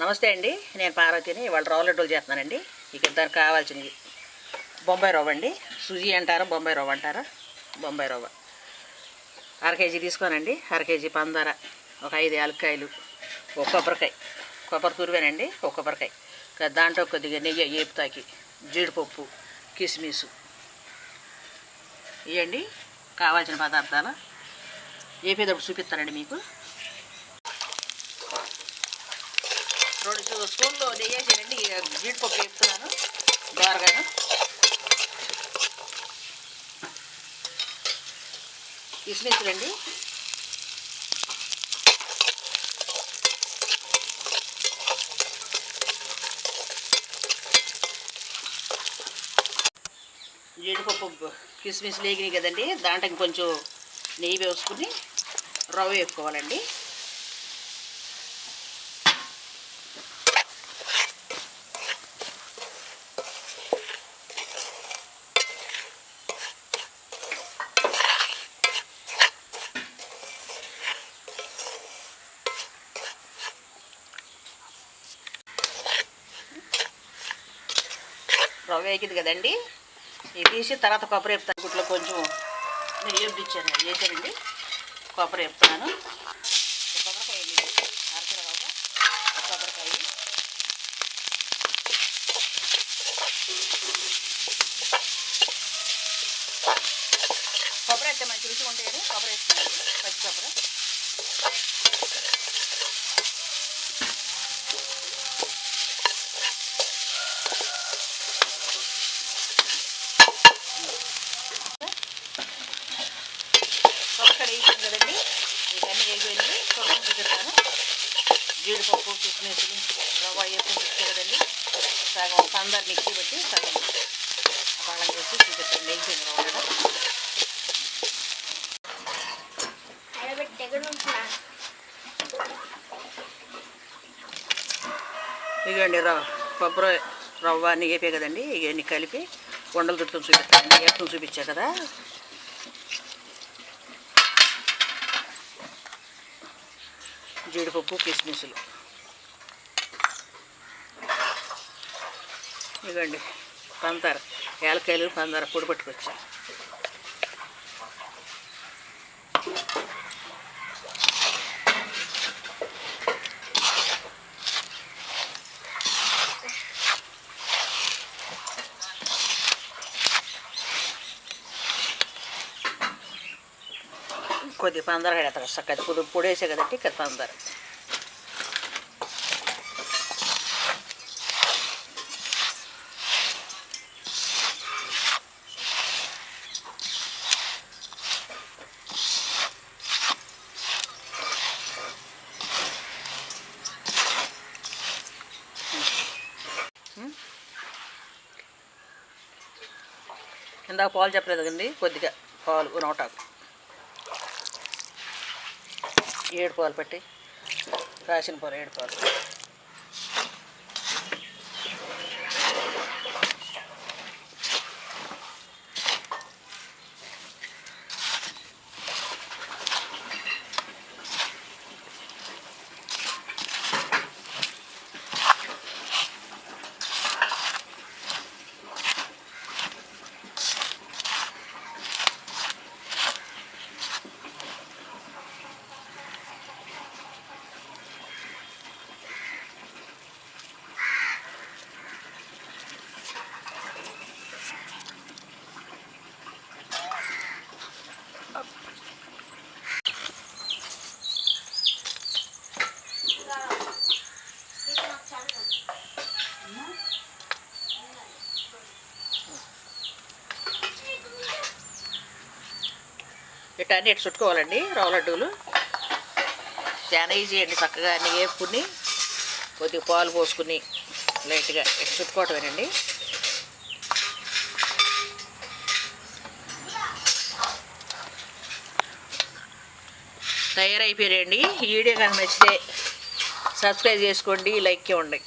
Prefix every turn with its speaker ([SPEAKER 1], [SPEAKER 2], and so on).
[SPEAKER 1] నమస్తే అండి. నేను పార్వతిని ఇవాళ రవ్వ లడ్డూలు చేస్తున్నానండి. ఇక దానికి కావాల్సినవి. బొంబాయి రవ్వ అండి. సుజీ అంటారా బొంబాయి రవ్వ అంటారా. బొంబాయి రవ్వ. అర కేజీ తీసుకోనండి. అర కేజీ పందర. ఒక ఐదు యాలక్కాయలు. ఒక కొబ్బరికాయ. కొబ్బరి తురివేనండి. ఒక కొబ్బరికాయ. దాంట్లో కొద్దిగా నెయ్యి ఏపుతాకి జీడిపప్పు కిస్మిస్. ఇవ్వండి కావాల్సిన పదార్థాలు. ఏపేటప్పుడు చూపిస్తానండి మీకు. స్పూన్లు నెయ్యి వేసానండి జీడిపప్పు వేస్తున్నాను దోరగాను. కిస్మిస్లు జీడిపప్పు కిస్మిస్ లేగినాయి కదండి దాంట్లో కొంచెం నెయ్యి వేసుకుని రవ్వ వేసుకోవాలండి రవ్వ వేగింది కదండి. ఇది తీసి తర్వాత కొబ్బరి వేపుతాను. గుట్లో కొంచెం నెయ్యి వేపించాను. వేసానండి. కొబ్బరి వేపుతాను కొబ్బరికాయ అరసర ఇది. రవ్వ కొబ్బరికాయ. కొబ్బరి అయితే మంచి రుచి ఉంటాయని కొబ్బరి వేస్తున్నాను. పచ్చి కొబ్బరి. కొబ్బరికాయ వేసాను కదండి. ఇవన్నీ వేగిపోయింది కొంచెం చూపిస్తాను జీడిపప్పు కిస్మిస్లు రవ్వ వేసుకుని ఇచ్చే కదండి. సగం పందరు మిక్సీ పెట్టి సగం పాలం వేసి చూపిస్తాను వేగిపోయింది రవ్వ కూడా. ఇగండి రవ్వ పప్పు రవ్వ నిగేపే కదండి. ఇవన్నీ కలిపి వండలు చుట్టూ చూపిస్తాను ఎప్పుడు చూపించా కదా. జీడిపప్పు కిస్మిస్లు. ఇదిగోండి పందార ఏలకాయలు పందార పొడి పట్టుకొచ్చాను. కొద్ది పందర కడతారు సక్కది పొడి పొడి వేసే కదండి కొద్ది పందర ఇందాక పాలు చెప్పలేదు కదండి కొద్దిగా పాలు నోటాకు ఏడు పాలు పెట్టి రాసిన పాలు ఏడు పాలు. ఇట్లా అన్ని ఇటు చుట్టుకోవాలండి రవ్వ లడ్డూలు చాలా ఈజీ అండి చక్కగా అన్ని వేపుకుని కొద్దిగా పాలు పోసుకుని లైట్గా ఇటు చుట్టుకోవటమేనండి. తయారైపోయారండి ఈ వీడియో కనుక నచ్చితే సబ్స్క్రైబ్ చేసుకోండి లైక్ ఇవ్వండి.